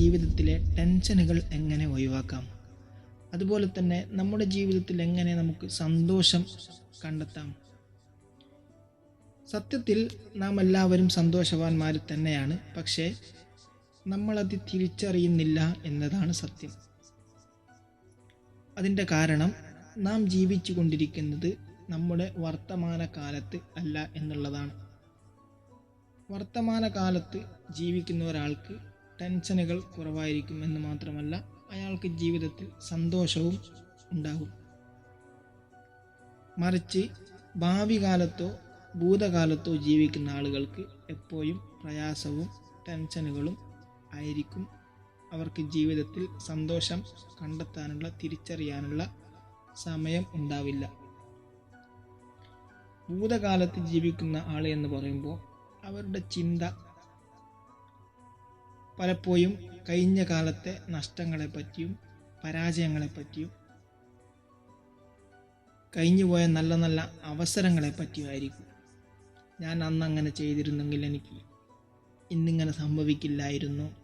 ജീവിതത്തിലെ ടെൻഷനുകൾ എങ്ങനെ ഒഴിവാക്കാം? അതുപോലെ തന്നെ നമ്മുടെ ജീവിതത്തിൽ എങ്ങനെ നമുക്ക് സന്തോഷം കണ്ടെത്താം? സത്യത്തിൽ നാം എല്ലാവരും സന്തോഷവാന്മാർ തന്നെയാണ്. പക്ഷേ നമ്മളത് തിരിച്ചറിയുന്നില്ല എന്നതാണ് സത്യം. അതിന്റെ കാരണം നാം ജീവിച്ചു കൊണ്ടിരിക്കുന്നത് നമ്മുടെ വർത്തമാന കാലത്ത് അല്ല എന്നുള്ളതാണ്. വർത്തമാന കാലത്ത് ജീവിക്കുന്ന ഒരാൾക്ക് ടെൻഷനുകൾ കുറവായിരിക്കും എന്ന് മാത്രമല്ല അയാൾക്ക് ജീവിതത്തിൽ സന്തോഷവും ഉണ്ടാകും. മറിച്ച് ഭാവി കാലത്തോ ഭൂതകാലത്തോ ജീവിക്കുന്ന ആളുകൾക്ക് എപ്പോഴും പ്രയാസവും ടെൻഷനുകളും ആയിരിക്കും. അവർക്ക് ജീവിതത്തിൽ സന്തോഷം കണ്ടെത്താനുള്ള തിരിച്ചറിയാനുള്ള സമയം ഉണ്ടാവില്ല. ഭൂതകാലത്ത് ജീവിക്കുന്ന ആൾ എന്ന് പറയുമ്പോൾ അവരുടെ ചിന്ത പലപ്പോഴും കഴിഞ്ഞ കാലത്തെ നഷ്ടങ്ങളെപ്പറ്റിയും പരാജയങ്ങളെപ്പറ്റിയും പരാജയങ്ങളെ പറ്റിയും കഴിഞ്ഞുപോയ നല്ല നല്ല അവസരങ്ങളെ പറ്റിയുമായിരിക്കും ഞാൻ അന്ന് അങ്ങനെ ചെയ്തിരുന്നെങ്കിൽ എനിക്ക് ഇന്നിങ്ങനെ സംഭവിക്കില്ലായിരുന്നു.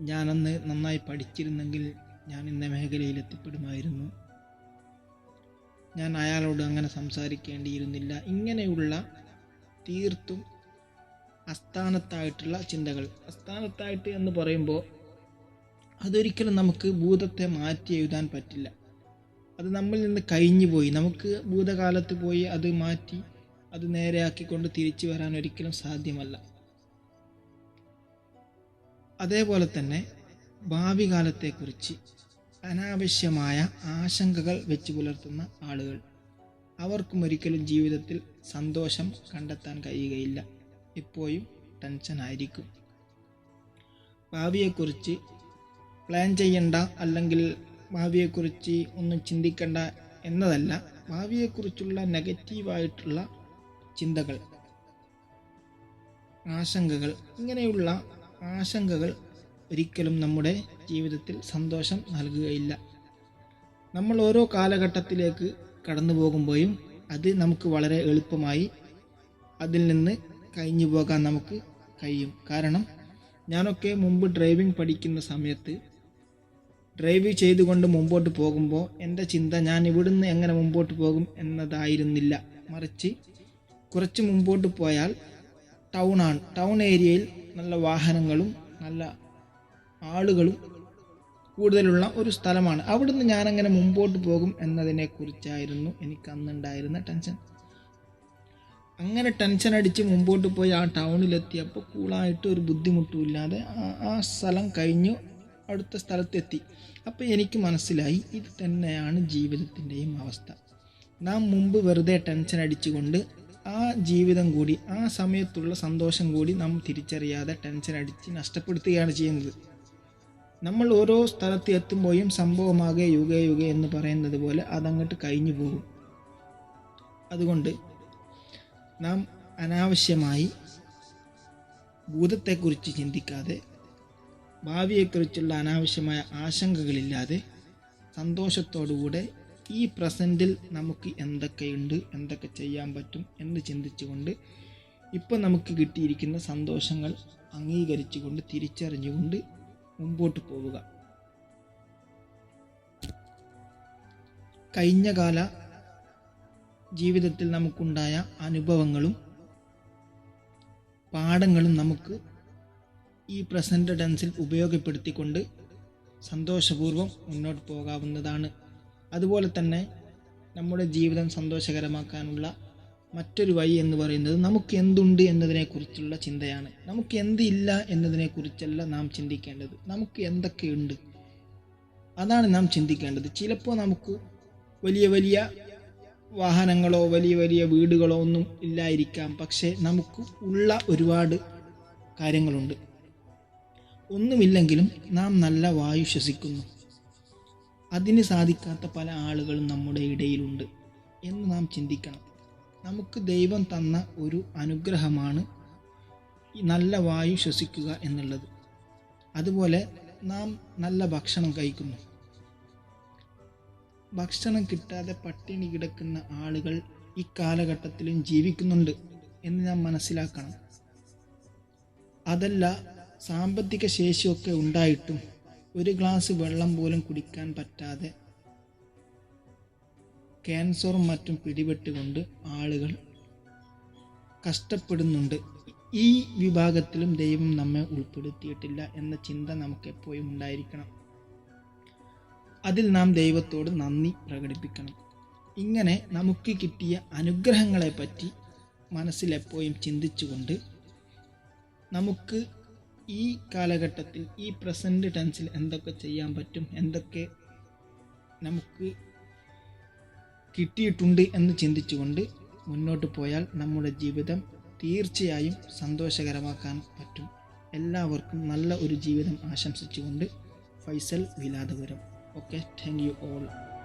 ഞാനന്ന് നന്നായി പഠിച്ചിരുന്നെങ്കിൽ ഞാൻ ഇന്ന മേഖലയിൽ എത്തിപ്പെടുമായിരുന്നു. ഞാൻ അയാളോട് അങ്ങനെ സംസാരിക്കേണ്ടിയിരുന്നില്ല. ഇങ്ങനെയുള്ള തീർത്തും അസ്ഥാനത്തായിട്ടുള്ള ചിന്തകൾ. അസ്ഥാനത്തായിട്ട് എന്ന് പറയുമ്പോൾ അതൊരിക്കലും നമുക്ക് ഭൂതത്തെ മാറ്റി എഴുതാൻ പറ്റില്ല. അത് നമ്മിൽ നിന്ന് കഴിഞ്ഞു പോയി. നമുക്ക് ഭൂതകാലത്ത് പോയി അത് മാറ്റി അത് നേരെയാക്കിക്കൊണ്ട് തിരിച്ചു വരാൻ ഒരിക്കലും സാധ്യമല്ല. അതേപോലെ തന്നെ ഭാവി കാലത്തെക്കുറിച്ച് അനാവശ്യമായ ആശങ്കകൾ വെച്ച് പുലർത്തുന്ന ആളുകൾ. അവർക്കും ഒരിക്കലും ജീവിതത്തിൽ സന്തോഷം കണ്ടെത്താൻ കഴിയുകയില്ല. എപ്പോഴും ടെൻഷനായിരിക്കും. ഭാവിയെക്കുറിച്ച് പ്ലാൻ ചെയ്യണ്ട അല്ലെങ്കിൽ ഭാവിയെക്കുറിച്ച് ഒന്നും ചിന്തിക്കണ്ട എന്നതല്ല ഭാവിയെക്കുറിച്ചുള്ള നെഗറ്റീവായിട്ടുള്ള ചിന്തകൾ ആശങ്കകൾ ഇങ്ങനെയുള്ള ആശങ്കകൾ ഒരിക്കലും നമ്മുടെ ജീവിതത്തിൽ സന്തോഷം നൽകുകയില്ല. നമ്മൾ ഓരോ കാലഘട്ടത്തിലേക്ക് കടന്നു പോകുമ്പോഴും അത് നമുക്ക് വളരെ എളുപ്പമായി അതിൽ നിന്ന് കഴിഞ്ഞു പോകാൻ നമുക്ക് കഴിയും. കാരണം ഞാനൊക്കെ മുമ്പ് ഡ്രൈവിംഗ് പഠിക്കുന്ന സമയത്ത് ഡ്രൈവ് ചെയ്തുകൊണ്ട് മുമ്പോട്ട് പോകുമ്പോൾ എന്റെ ചിന്ത ഞാൻ ഇവിടുന്ന് എങ്ങനെ മുമ്പോട്ട് പോകും എന്നതായിരുന്നില്ല. മറിച്ച് കുറച്ച് മുമ്പോട്ട് പോയാൽ ടൗണാണ് ടൗൺ ഏരിയയിൽ നല്ല വാഹനങ്ങളും നല്ല ആളുകളും കൂടുതലുള്ള ഒരു സ്ഥലമാണ്. അവിടുന്ന് ഞാനങ്ങനെ മുമ്പോട്ട് പോകും എന്നതിനെക്കുറിച്ചായിരുന്നു എനിക്ക് അന്നുണ്ടായിരുന്ന ടെൻഷൻ അങ്ങനെ ടെൻഷൻ അടിച്ച് മുമ്പോട്ട് പോയി ആ ടൗണിലെത്തിയപ്പോൾ കൂളായിട്ട് ഒരു ബുദ്ധിമുട്ടുമില്ലാതെ ആ- ആ സ്ഥലം കഴിഞ്ഞു. അടുത്ത സ്ഥലത്തെത്തി. അപ്പോൾ എനിക്ക് മനസ്സിലായി ഇത് തന്നെയാണ് ജീവിതത്തിന്റെയും അവസ്ഥ. നാം മുമ്പ് വെറുതെ ടെൻഷൻ അടിച്ചുകൊണ്ട് ആ ജീവിതം കൂടി ആ സമയത്തുള്ള സന്തോഷം കൂടി നാം തിരിച്ചറിയാതെ ടെൻഷൻ അടിച്ച് നഷ്ടപ്പെടുത്തുകയാണ് ചെയ്യുന്നത്. നമ്മൾ ഓരോ സ്ഥലത്ത് എത്തുമ്പോഴും സംഭവമാകെ യുഗ യുഗ എന്ന് പറയുന്നത് പോലെ അതങ്ങോട്ട് കഴിഞ്ഞു പോകും. അതുകൊണ്ട് നാം അനാവശ്യമായി ഭൂതത്തെക്കുറിച്ച് ചിന്തിക്കാതെ ഭാവിയെക്കുറിച്ചുള്ള അനാവശ്യമായ ആശങ്കകളില്ലാതെ സന്തോഷത്തോടുകൂടെ ഈ പ്രസന്റിൽ നമുക്ക് എന്തൊക്കെയുണ്ട് എന്തൊക്കെ ചെയ്യാൻ പറ്റും എന്ന് ചിന്തിച്ചുകൊണ്ട് ഇപ്പം നമുക്ക് കിട്ടിയിരിക്കുന്ന സന്തോഷങ്ങൾ അംഗീകരിച്ചുകൊണ്ട് തിരിച്ചറിഞ്ഞുകൊണ്ട് മുമ്പോട്ട് പോവുക. കഴിഞ്ഞ കാല ജീവിതത്തിൽ നമുക്കുണ്ടായ അനുഭവങ്ങളും പാഠങ്ങളും നമുക്ക് ഈ പ്രസന്റ് ടെൻസിൽ ഉപയോഗപ്പെടുത്തിക്കൊണ്ട് സന്തോഷപൂർവം മുന്നോട്ട് പോകാവുന്നതാണ്. അതുപോലെ തന്നെ നമ്മുടെ ജീവിതം സന്തോഷകരമാക്കാനുള്ള മറ്റൊരു വഴി എന്ന് പറയുന്നത് നമുക്ക് എന്തുണ്ട് എന്നതിനെക്കുറിച്ചുള്ള ചിന്തയാണ്. നമുക്ക് എന്തില്ല എന്നതിനെക്കുറിച്ചല്ല നാം ചിന്തിക്കേണ്ടത്. നമുക്ക് എന്തൊക്കെയുണ്ട് അതാണ് നാം ചിന്തിക്കേണ്ടത്. ചിലപ്പോൾ നമുക്ക് വലിയ വലിയ വാഹനങ്ങളോ വലിയ വലിയ വീടുകളോ ഒന്നും ഇല്ലായിരിക്കാം. പക്ഷേ നമുക്ക് ഉള്ള ഒരുപാട് കാര്യങ്ങളുണ്ട്. ഒന്നുമില്ലെങ്കിലും നാം നല്ല വായു ശ്വസിക്കുന്നു. അതിന് സാധിക്കാത്ത പല ആളുകളും നമ്മുടെ ഇടയിലുണ്ട് എന്ന് നാം ചിന്തിക്കണം. നമുക്ക് ദൈവം തന്ന ഒരു അനുഗ്രഹമാണ് നല്ല വായു ശ്വസിക്കുക എന്നുള്ളത്. അതുപോലെ നാം നല്ല ഭക്ഷണം കഴിക്കുന്നു. ഭക്ഷണം കിട്ടാതെ പട്ടിണി കിടക്കുന്ന ആളുകൾ ഈ കാലഘട്ടത്തിലും ജീവിക്കുന്നുണ്ട് എന്ന് നാം മനസ്സിലാക്കണം. അതല്ല സാമ്പത്തിക ശേഷിയൊക്കെ ഉണ്ടായിട്ടും ഒരു ഗ്ലാസ് വെള്ളം പോലും കുടിക്കാൻ പറ്റാതെ ക്യാൻസറും മറ്റും പിടിപെട്ടുകൊണ്ട് ആളുകൾ കഷ്ടപ്പെടുന്നുണ്ട്. ഈ വിഭാഗത്തിലും ദൈവം നമ്മെ ഉൾപ്പെടുത്തിയിട്ടില്ല എന്ന ചിന്ത നമുക്ക് എപ്പോഴും ഉണ്ടായിരിക്കണം. അതിൽ നാം ദൈവത്തോട് നന്ദി പ്രകടിപ്പിക്കണം. ഇങ്ങനെ നമുക്ക് കിട്ടിയ അനുഗ്രഹങ്ങളെപ്പറ്റി മനസ്സിലെപ്പോഴും ചിന്തിച്ചുകൊണ്ട് നമുക്ക് ഈ കാലഘട്ടത്തിൽ ഈ പ്രസന്റ് ടെൻസിൽ എന്തൊക്കെ ചെയ്യാൻ പറ്റും എന്തൊക്കെ നമുക്ക് കിട്ടിയിട്ടുണ്ട് എന്ന് ചിന്തിച്ചുകൊണ്ട് മുന്നോട്ട് പോയാൽ നമ്മുടെ ജീവിതം തീർച്ചയായും സന്തോഷകരമാക്കാൻ പറ്റും. എല്ലാവർക്കും നല്ല ഒരു ജീവിതം ആശംസിച്ചുകൊണ്ട് Faisal Viladapuram. okay thank you all.